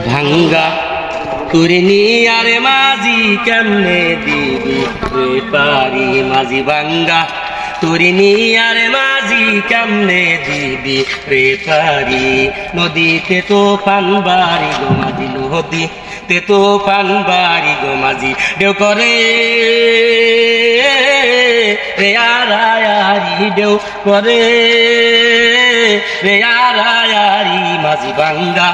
ভাঙ্গা তুরে নিয়ারে মাঝি কেমনে দিবি পারি মাঝি ভাঙ্গা? তুরে নিয়ারে মাঝি কেমনে দিবি রে পারি? নদীতে তো পান বাড়ি গো মাঝি নদী। তে তো পান বাড়ি গো মাঝি দেও করে। রে আরায়ারি দেও করে। রে আরায়ারি মাঝি ভাঙ্গা।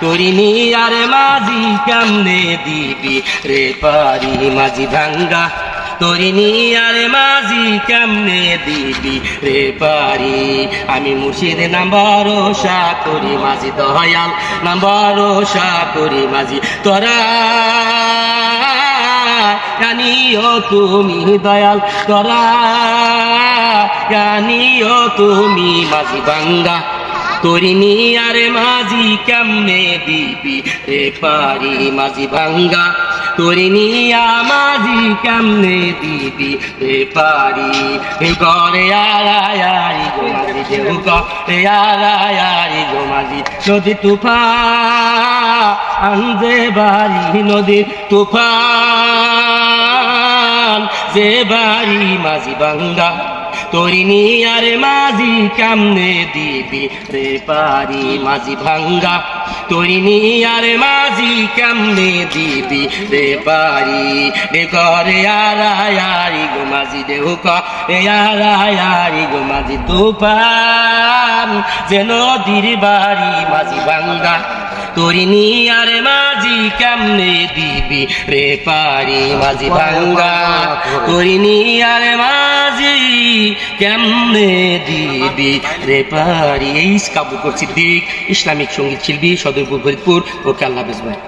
করিনি আরে মাঝি কেমনে দিবি রে পারি মাঝি ভাঙ্গা? করিনি আরে মাঝি কেমনে দিবি রে পারি? আমি মুর্শিদ নাম ভরসা করি মাঝি দয়াল নাম ভরসা করি মাঝি তোরা। জানিও তুমি দয়াল, তোরা। জানিও তুমি মাঝি ভাঙ্গা। তরিনি আরে মাঝি কেমনে দিবি? রে পারি মাঝি ভাঙ্গা। তরিনি মাঝি কেমনে দিবি? রে পারি হে গরে আড়ায়ারি গো মাঝি দেহ গরে আড়ায়ারি গো মাঝি নদী তুফান আনজে বাড়ি নদী তুফান। যে বাড়ি মাঝি ভাঙ্গা। তরিনি আরে মাঝি কেমনে দিবি রে পারি মাঝি ভাঙ্গা? তরিনি আরে মাঝি কেমনে দিবি রে পারি? রে ঘরে আড়ায়ারি গো মাঝি দেহ রে আড়ায়ারি গো মাঝি তুফান যে নদীর বাড়ি মাঝি ভাঙ্গা। তরিনি আরে মাঝি কেমনে দিবি রে পারি মাঝি ভাঙ্গা? তরিনি আরে মাঝি কেমনে দিবি রে পারি? এই কাবু করছি দিক, ইসলামিক সংগীত শিল্পী সদরপুর ফরিদপুর ও আল্লাহ হাফেজ ভাই।